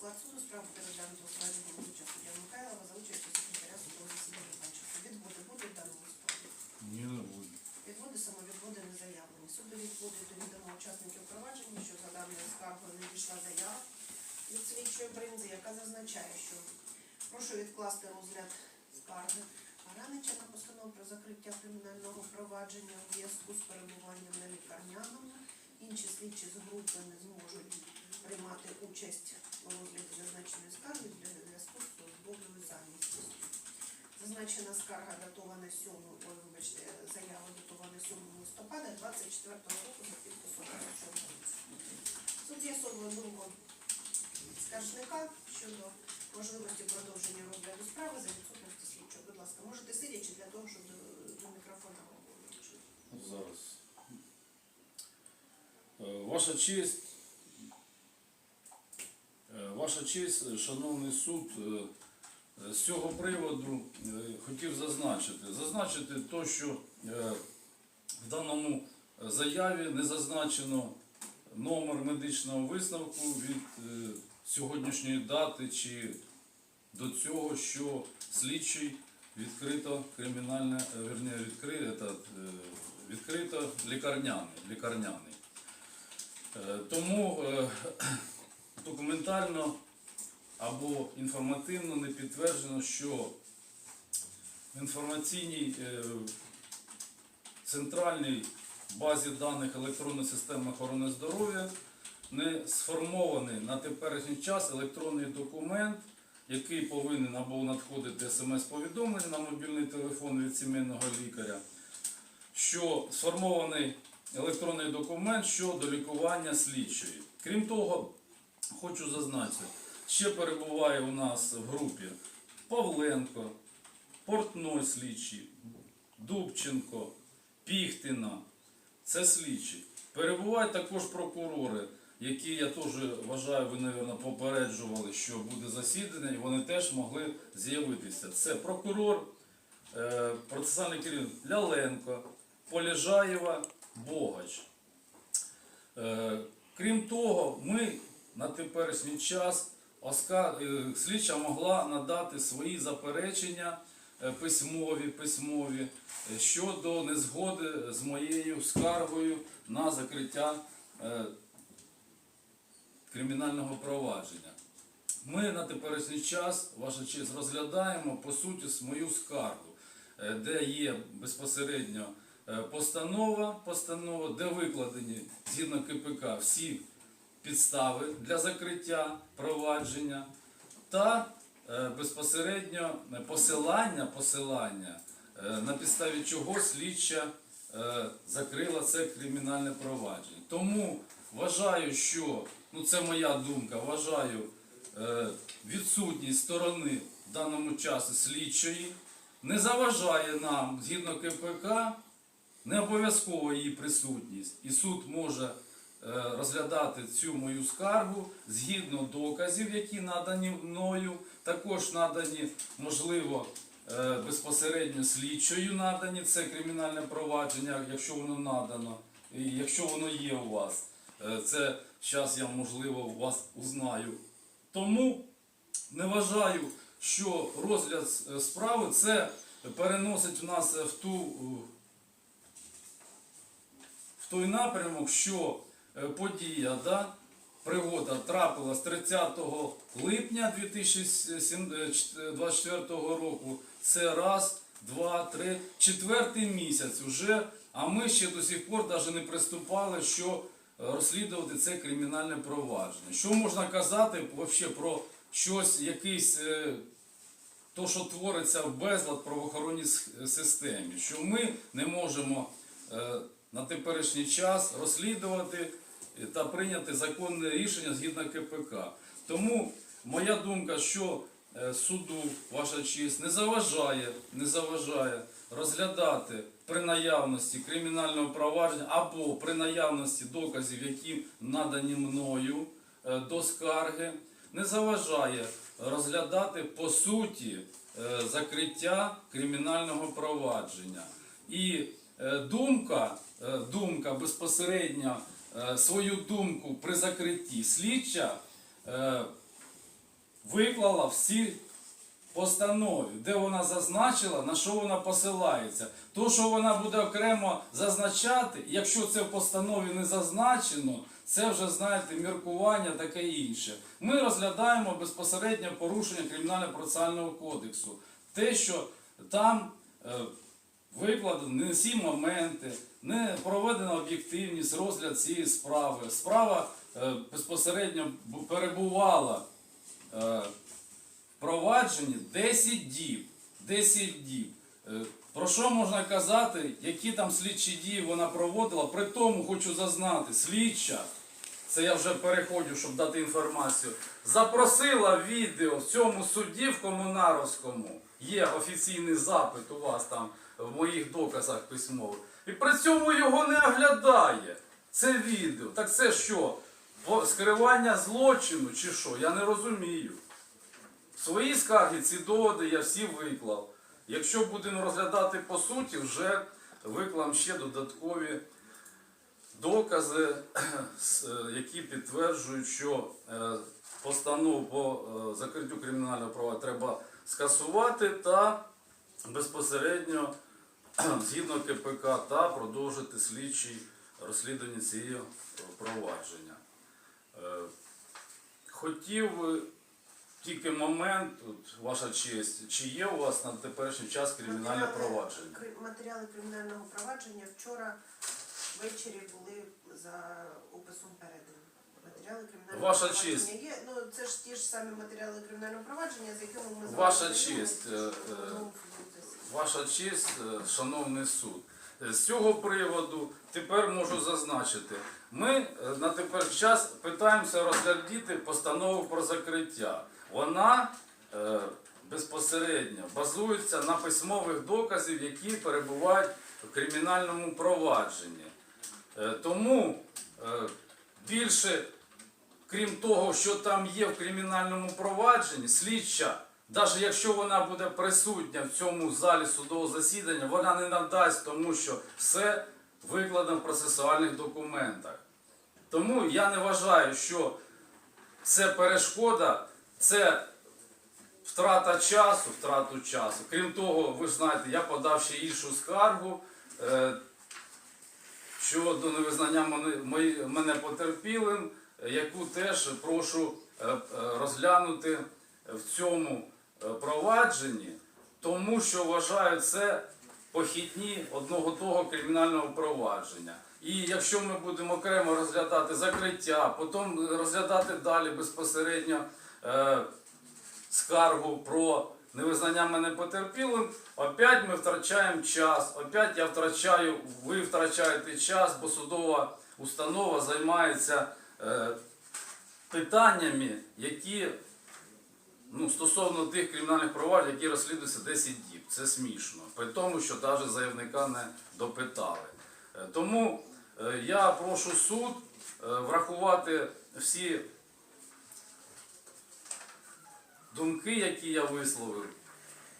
склад суду справу переглянуто у складі головуючого суддя Михайлова за участю секретаря судового засідання Панченка. Відводи в даному справі? Ні, не буде. Відводи самовідводи не заявлені. Суди відводить до відома учасників провадження, що за даною скаргою не дійшла заява від слідчої бринзи, яка зазначає, що прошу відкласти розгляд скарги Аранича на постанову про закриття кримінального провадження у зв'язку з перебуванням на лікарняному. Інші слідчі з групи не зможуть приймати участь у зазначеної скарги для зв'язку з службовою зайнятістю. Зазначена скарга датована 7, ой, вибачте, заява датована 7 листопада 24 року за підписом Рачового. Суд з'ясовує думку скаржника щодо можливості продовження розгляду справи за відсутності слідчого. Будь ласка, можете сидячи для того, щоб до, мікрофона говорити. Зараз. Е, Ваша честь, ваша честь, шановний суд, е, з цього приводу е, хотів зазначити. Зазначити то, що е, в даному заяві не зазначено номер медичного висновку від сьогоднішньої дати чи до цього, що слідчий відкрито кримінальне, верні, відкрито, відкрито лікарняний. лікарняний. Тому документально або інформативно не підтверджено, що в інформаційній е, центральній базі даних електронної системи охорони здоров'я не сформований на теперішній час електронний документ, який повинен або надходити смс-повідомлення на мобільний телефон від сімейного лікаря, що сформований електронний документ щодо лікування слідчої. Крім того, хочу зазначити, ще перебуває у нас в групі Павленко, Портной слідчий, Дубченко, Піхтина. Це слідчі. Перебувають також прокурори, які я теж вважаю, ви, мабуть, попереджували, що буде засідання, і вони теж могли з'явитися. Це прокурор, е, процесуальний керівник Ляленко, Полежаєва, Богач. Е, Крім того, ми на теперішній час е, слідча могла надати свої заперечення е, письмові, письмові е, щодо незгоди з моєю скаргою на закриття кримінального провадження. Ми на теперішній час, ваша честь, розглядаємо по суті мою скаргу, де є безпосередньо постанова, постанова, де викладені згідно КПК всі підстави для закриття провадження та е, безпосередньо посилання, посилання е, на підставі чого слідча е, закрила це кримінальне провадження. Тому вважаю, що ну це моя думка, вважаю відсутність сторони в даному часі слідчої не заважає нам згідно КПК, не обов'язково її присутність, і суд може розглядати цю мою скаргу згідно доказів, які надані мною, також надані, можливо, е, безпосередньо слідчою надані це кримінальне провадження, якщо воно надано, і якщо воно є у вас. Е, Це зараз я можливо у вас узнаю. Тому не вважаю, що розгляд е, справи це переносить нас в ту е, в той напрямок, що е, подія, да, пригода трапилась 30 липня 2024 року. Це раз, два, три, четвертий місяць уже, а ми ще до сих пор навіть не приступали, що е, розслідувати це кримінальне провадження. Що можна казати вообще про щось, якийсь. е, то, що твориться в безлад правоохоронній системі, що ми не можемо е, на теперішній час розслідувати та прийняти законне рішення згідно КПК. Тому моя думка, що е, суду, ваша честь, не заважає, не заважає розглядати при наявності кримінального провадження або при наявності доказів, які надані мною е, до скарги, не заважає розглядати по суті е, закриття кримінального провадження. І думка, е, думка безпосередньо е, свою думку при закритті слідча е, виклала всі постанові, де вона зазначила, на що вона посилається. То, що вона буде окремо зазначати, якщо це в постанові не зазначено, це вже, знаєте, міркування таке інше. Ми розглядаємо безпосередньо порушення Кримінально-процесуального кодексу. Те, що там е, викладено не всі моменти, не проведена об'єктивність, розгляд цієї справи. Справа е, безпосередньо перебувала е, впровадженні 10 діб. 10 діб. Е, Про що можна казати, які там слідчі дії вона проводила? При тому хочу зазнати, слідча, це я вже переходжу, щоб дати інформацію, запросила відео в цьому суді в Комунаровському. Є офіційний запит у вас там в моїх доказах письмових. І при цьому його не оглядає. Це відео. Так це що? Скривання злочину чи що? Я не розумію. Свої скарги, ці доводи я всі виклав. Якщо будемо розглядати по суті, вже виклам ще додаткові докази, е, які підтверджують, що е, постанову по е, закриттю кримінального права треба скасувати та безпосередньо згідно КПК та продовжити слідчі розслідування цієї провадження. Е, Хотів тільки момент, от, ваша честь, чи є у вас на теперішній час кримінальне Матеріали- провадження? Матеріали кримінального провадження вчора ввечері були за описом передані. Матеріали кримінального Ваша провадження честь. є. Ну це ж ті ж самі матеріали кримінального провадження, з якими ми Ваша знайомі честь, е, е. Ваша честь, е, шановний суд. Е, З цього приводу тепер можу зазначити. Ми е, на тепер час питаємося розглядіти постанову про закриття. Вона безпосередньо базується на письмових доказів, які перебувають в кримінальному провадженні. Тому більше крім того, що там є в кримінальному провадженні, слідча, навіть якщо вона буде присутня в цьому залі судового засідання, вона не надасть, тому що все викладено в процесуальних документах. Тому я не вважаю, що це перешкода, це втрата часу, втрату часу. Крім того, ви ж знаєте, я подав ще іншу скаргу. е, щодо невизнання мене, потерпілим, е, яку теж прошу е, розглянути в цьому провадженні, тому що вважаю це похідні одного того кримінального провадження. І якщо ми будемо окремо розглядати закриття, потім розглядати далі безпосередньо е, скаргу про невизнання мене потерпілим, опять ми втрачаємо час, опять я втрачаю, ви втрачаєте час, бо судова установа займається е, питаннями, які ну, стосовно тих кримінальних проваджень, які розслідуються 10 діб. Це смішно. При тому, що навіть заявника не допитали. Е, Тому е, я прошу суд е, врахувати всі думки, які я висловив,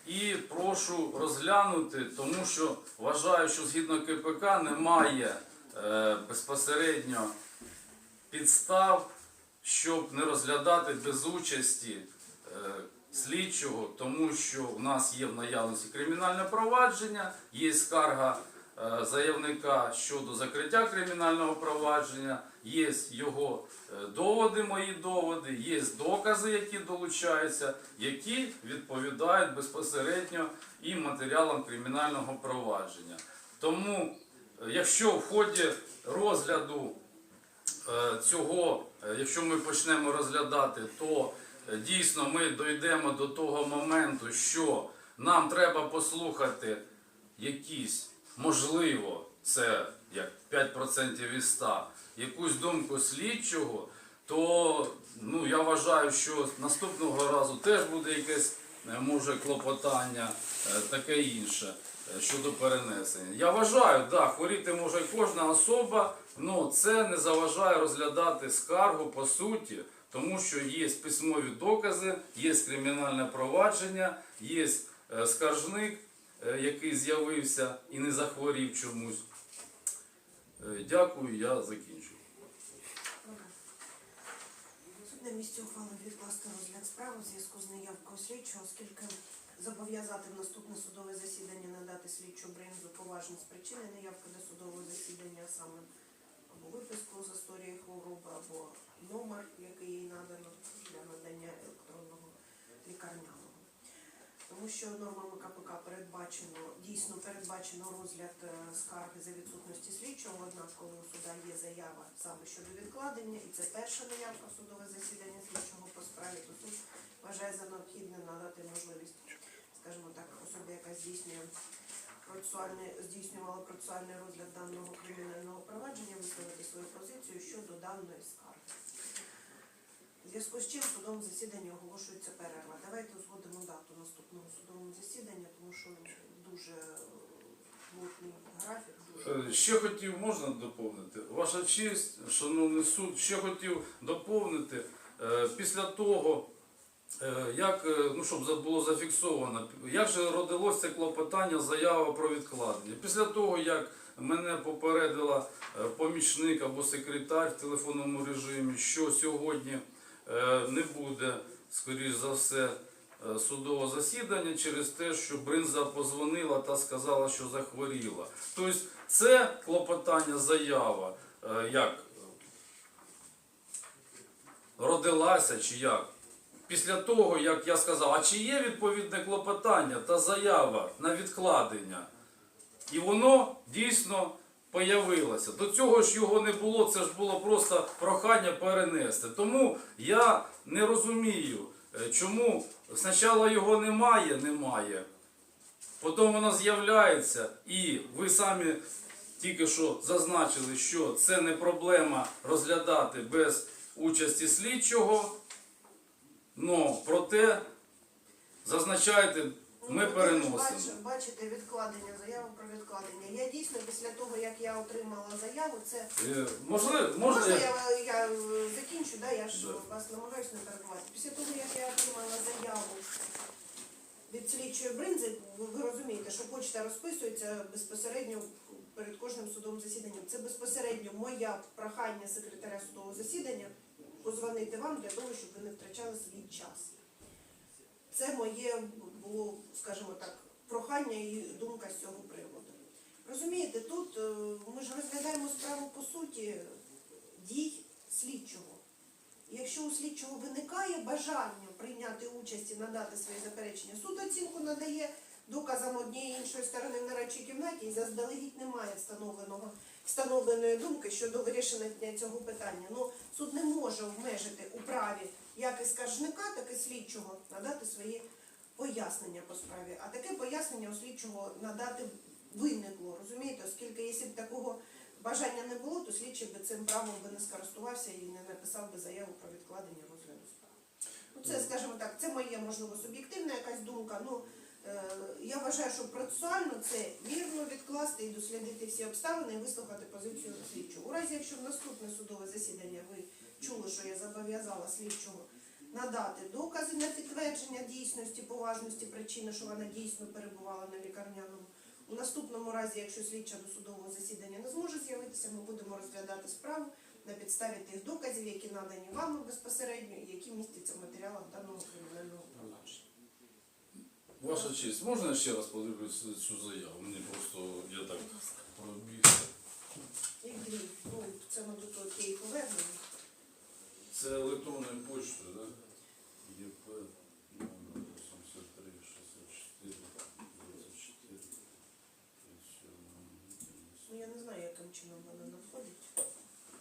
і прошу розглянути, тому що вважаю, що згідно КПК немає безпосередньо підстав, щоб не розглядати без участі слідчого, тому що в нас є в наявності кримінальне провадження, є скарга е, заявника щодо закриття кримінального провадження, є його е, доводи, мої доводи, є докази, які долучаються, які відповідають безпосередньо і матеріалам кримінального провадження. Тому, е, якщо в ході розгляду цього, якщо ми почнемо розглядати, то дійсно ми дійдемо до того моменту, що нам треба послухати якісь, можливо, це як 5% із 100, якусь думку слідчого, то ну, я вважаю, що наступного разу теж буде якесь е, може клопотання, е, таке інше е, щодо перенесення. Я вважаю, да, хворіти може кожна особа, але це не заважає розглядати скаргу по суті, тому що є письмові докази, є кримінальне провадження, є е, скаржник, е, який з'явився і не захворів чомусь. Е, Дякую, я закінчу. Суд не місці ухвали відкласти розгляд справи в зв'язку з неявкою слідчого, оскільки зобов'язати в наступне судове засідання надати слідчу бринзу поважні з причини неявки до судового засідання, саме виписку з історії хвороби, або номер, який їй надано для надання електронного лікарняного. Тому що нормами КПК передбачено, дійсно передбачено розгляд е, скарги за відсутності слідчого, однак коли у суда є заява саме щодо відкладення, і це перша неявка в судове засідання слідчого по справі, то суд вважає за необхідне надати можливість, скажімо так, особі, яка здійснює процесуальний, здійснювала процесуальний розгляд даного кримінального провадження, висловити свою позицію щодо даної скарги. У зв'язку з чим в судовому засіданні оголошується перерва. Давайте узгодимо дату наступного судового засідання, тому що дуже плотний графік. Е, Ще хотів, можна доповнити? Ваша честь, шановний суд, ще хотів доповнити. е, Після того, як, е, ну, щоб було зафіксовано, як же родилось це клопотання, заява про відкладення. Після того, як мене попередила е, помічник або секретар в телефонному режимі, що сьогодні е, не буде, скоріш за все, е, судового засідання через те, що Бринза позвонила та сказала, що захворіла. Тобто це клопотання, заява, е, як родилася чи як. Після того, як я сказав, а чи є відповідне клопотання та заява на відкладення? І воно дійсно появилося. До цього ж його не було, це ж було просто прохання перенести. Тому я не розумію, е, чому спочатку його немає, немає. Потім воно з'являється, і ви самі тільки що зазначили, що це не проблема розглядати без участі слідчого. Ну, проте зазначаєте, ми Ну, переносимо. бачите, бачите відкладення, заяву про відкладення. Я дійсно після того, як я отримала заяву, це Е, Можливо, можна я я, я е, закінчу, да? я ж Да. вас намагаюся не перебувати. Після того, як я отримала заяву від слідчої бринзи, ви, ви розумієте, що почта розписується безпосередньо перед кожним судовим засіданням. Це безпосередньо моя прохання секретаря судового засідання позвонити вам для того, щоб ви не втрачали свій час. Це моє було, скажімо так, прохання і думка з цього приводу. Розумієте, тут е, ми ж розглядаємо справу по суті дій слідчого. Якщо у слідчого виникає бажання прийняти участь і надати свої заперечення, суд оцінку надає доказам однієї іншої сторони в нарадчій кімнаті і заздалегідь немає встановленого встановленої думки щодо вирішення цього питання. Ну суд не може обмежити у праві як і скаржника, так і слідчого надати свої пояснення по справі. А таке пояснення у слідчого надати виникло, розумієте, оскільки якщо б такого бажання не було, то слідчий би цим правом би не скористувався і не написав би заяву про відкладення розгляду справи. Ну, це, скажімо так, це моє, можливо, суб'єктивна якась думка. Ну, я вважаю, що процесуально це вірно відкласти і дослідити всі обставини і вислухати позицію слідчого. У разі, якщо в наступне судове засідання ви чули, що я зобов'язала слідчого надати докази на підтвердження дійсності, поважності причини, що вона дійсно перебувала на лікарняному. У наступному разі, якщо слідча до судового засідання не зможе з'явитися, ми будемо розглядати справу на підставі тих доказів, які надані вами безпосередньо і які містяться в матеріалах даного кримінального провадження. Ваша честь, можна я ще раз подивлюсь цю заяву? Мені просто я так пробігся. І дві, ну це ми до того тієї повернемо. Це електронною почтою, так? ЄП номер 83 64 24 Ну я не знаю, яким чином вона надходить.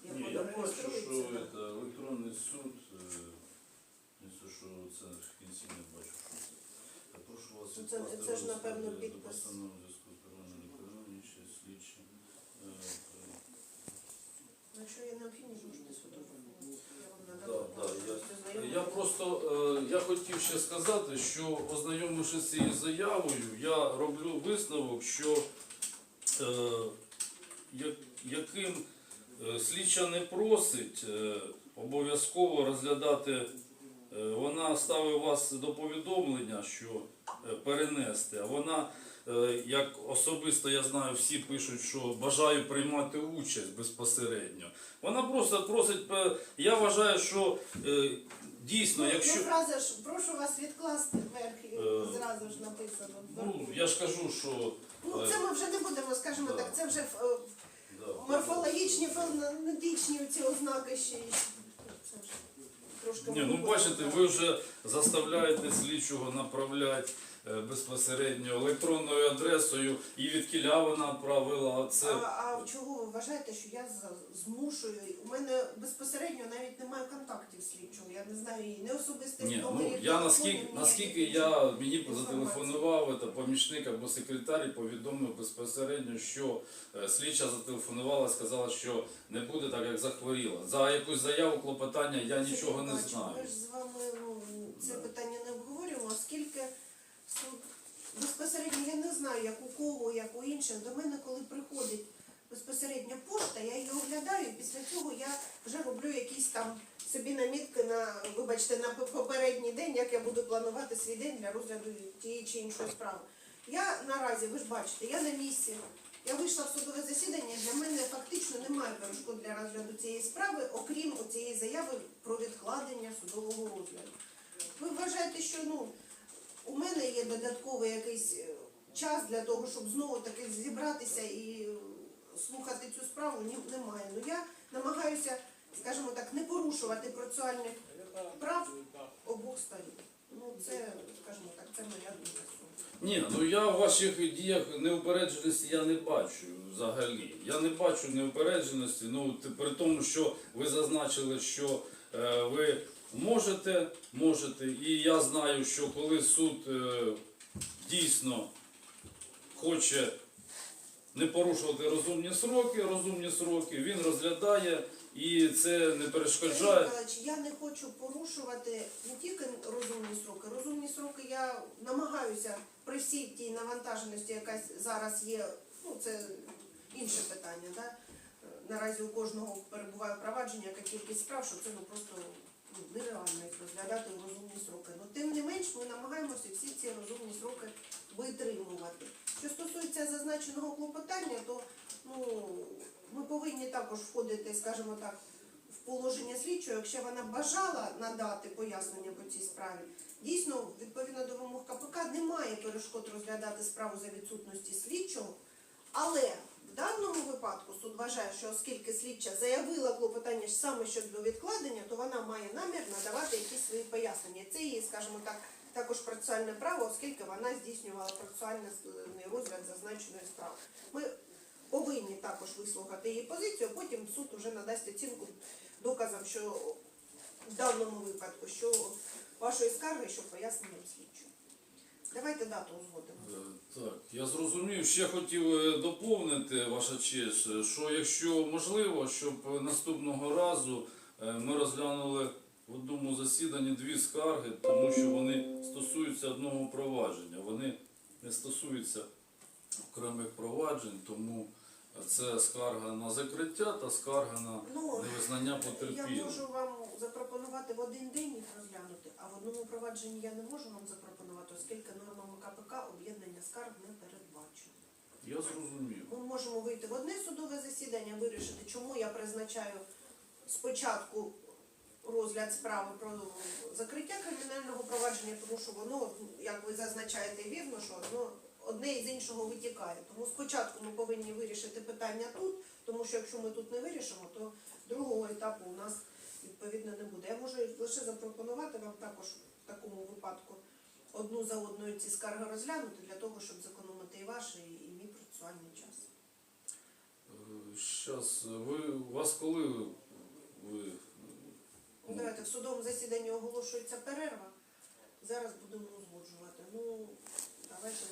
Як Ні, вона я бачу, що реєструється, да. це електронний суд, е, якщо що це в кінці не бачу, що це. Я вас Ну, це- це ж, напевно, підпис. е, Ну, Якщо є необхідність, можете сфотографувати. Я просто е, я хотів ще сказати, що ознайомившись з цією заявою, я роблю висновок, що е, яким слідча не просить обов'язково розглядати, вона ставить вас до повідомлення, що перенести, а вона. е, Як особисто я знаю, всі пишуть, що бажаю приймати участь безпосередньо. Вона просто просить, е, я вважаю, що е, дійсно, якщо. Ну, фраза ж, прошу вас відкласти вверх, і Е, зразу ж написано. Ну, я ж кажу, що. Ну, це ми вже не будемо, скажімо Да. так, це вже е, Да. морфологічні, фонетичні ці ознаки ще. Це Ні, ну бачите, ви вже заставляєте слідчого направляти е, безпосередньо електронною адресою і від кіля вона відправила. А, Це а чого ви вважаєте, що я з- змушую? У мене безпосередньо навіть немає контактів слідчого. Я не знаю її не особистих ні, ну номерів я телефонів, наскільки ніяких наскільки інших. я мені зателефонував та помічник або секретар і повідомив безпосередньо, що е, слідча зателефонувала, сказала, що не буде так, як захворіла. За якусь заяву клопотання я нічого не бачу. знаю. Ми ж з вами ну, це питання не обговорюємо, оскільки суд безпосередньо я не знаю, як у кого, як у інших. До мене, коли приходить безпосередньо пошта, я її оглядаю, і після цього я вже роблю якісь там собі намітки на, вибачте, на попередній день, як я буду планувати свій день для розгляду тієї чи іншої справи. Я наразі, ви ж бачите, я на місці. Я вийшла в судове засідання, для мене фактично немає перешкод для розгляду цієї справи, окрім цієї заяви про відкладення судового розгляду. Ви вважаєте, що ну, у мене є додатковий якийсь е, час для того, щоб знову таки зібратися і е, слухати цю справу? Ні, немає. Ну я намагаюся, скажімо так, не порушувати процесуальних прав обох сторін. Ну це, скажімо так, це моя думка. Ні, ну я в ваших діях неупередженості я не бачу взагалі. Я не бачу неупередженості. Ну при тому, що ви зазначили, що е, ви можете, можете, і я знаю, що коли суд е, дійсно хоче не порушувати розумні сроки, розумні сроки, він розглядає і це не перешкоджає. Миколаївич, я не хочу порушувати не тільки розумні сроки. Розумні сроки я намагаюся при всій тій навантаженості, яка зараз є, ну це інше питання. Да? Е, Наразі у кожного перебуває впровадження, яка кількість справ, що це ну просто нереально їх розглядати у розумні сроки. Ну тим не менш ми намагаємося всі ці розумні сроки витримувати. Що стосується зазначеного клопотання, то ну, ми повинні також входити, скажімо так, в положення слідчого, якщо вона бажала надати пояснення по цій справі. Дійсно, відповідно до вимог КПК немає перешкод розглядати справу за відсутності слідчого, але в даному випадку суд вважає, що оскільки слідча заявила клопотання саме щодо відкладення, то вона має намір надавати якісь свої пояснення. Це її, скажімо так, також процесуальне право, оскільки вона здійснювала процесуальний розгляд зазначеної справи. Ми повинні також вислухати її позицію, а потім суд вже надасть оцінку доказам, що в даному випадку, що вашої скарги, що поясненням слідчого. Давайте дату узгодимо. Е, Так, я зрозумів. Ще хотів е, доповнити, ваша честь, е, що якщо можливо, щоб наступного разу ми розглянули в одному засіданні дві скарги, тому що вони стосуються одного провадження. Вони не стосуються окремих проваджень, тому це скарга на закриття та скарга на Ну, невизнання Я потерпілих. можу вам запропонувати в один день їх розглянути, а в одному провадженні я не можу вам запропонувати, оскільки нормами КПК об'єднання скарг не передбачено. Я зрозумів. Ми можемо вийти в одне судове засідання, вирішити, чому я призначаю спочатку розгляд справи про закриття кримінального провадження, тому що воно, як ви зазначаєте вірно, що воно одне із іншого витікає. Тому спочатку ми повинні вирішити питання тут, тому що якщо ми тут не вирішимо, то другого етапу у нас відповідно не буде. Я можу лише запропонувати вам також в такому випадку одну за одною ці скарги розглянути для того, щоб зекономити і ваш, і, мій процесуальний час. Зараз ви у вас коли ви, ви Ну, давайте в судовому засіданні оголошується перерва. Зараз будемо узгоджувати. Ну, давайте